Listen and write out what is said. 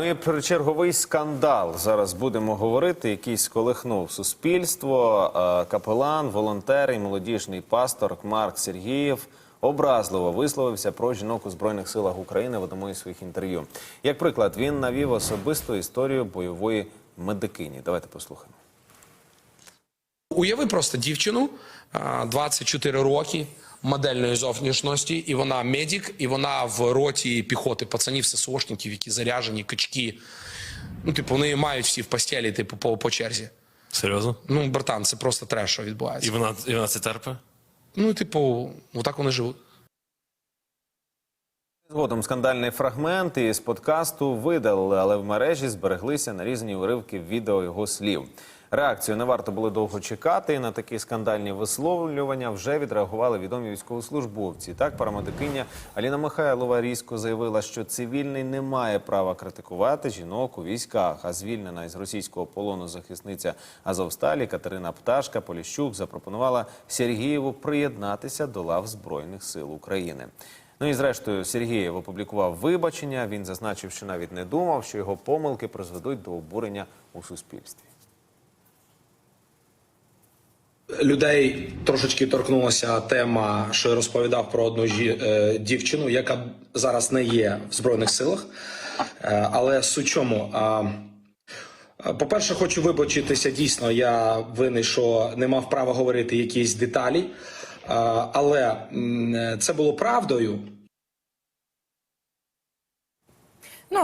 ну і про черговий скандал зараз будемо говорити, який сколихнув суспільство. Капелан, волонтер і молодіжний пастор Марк Сергієв образливо висловився про жінок у збройних силах України в одному із своїх інтерв'ю. Як приклад, він навів особисту історію бойової медикині. Давайте послухаємо. Уяви просто дівчину 24 роки модельної зовнішності, і вона медик, і вона в роті піхоти пацанів, ССОшників, які заряжені, качки. Ну, типу, вони мають всі в постелі, типу, по, по черзі. Серйозно? Ну, братан, це просто треш, що відбувається. І вона, і вона це терпе? Ну, типу, отак вони живуть. Згодом скандальний фрагмент із подкасту видалили, але в мережі збереглися нарізані уривки відео його слів. Реакцію не варто було довго чекати. На такі скандальні висловлювання вже відреагували відомі військовослужбовці. Так, парамедикиня Аліна Михайлова різко заявила, що цивільний не має права критикувати жінок у військах. А звільнена із російського полону захисниця Азовсталі Катерина Пташка Поліщук запропонувала Сергієву приєднатися до лав Збройних сил України. Ну і зрештою Сергієв опублікував вибачення. Він зазначив, що навіть не думав, що його помилки призведуть до обурення у суспільстві. Людей трошечки торкнулася тема, що я розповідав про одну е, дівчину, яка зараз не є в збройних силах. Е, але суть чому? По-перше, хочу вибачитися. Дійсно, я винний, що не мав права говорити якісь деталі. Але е, це було правдою.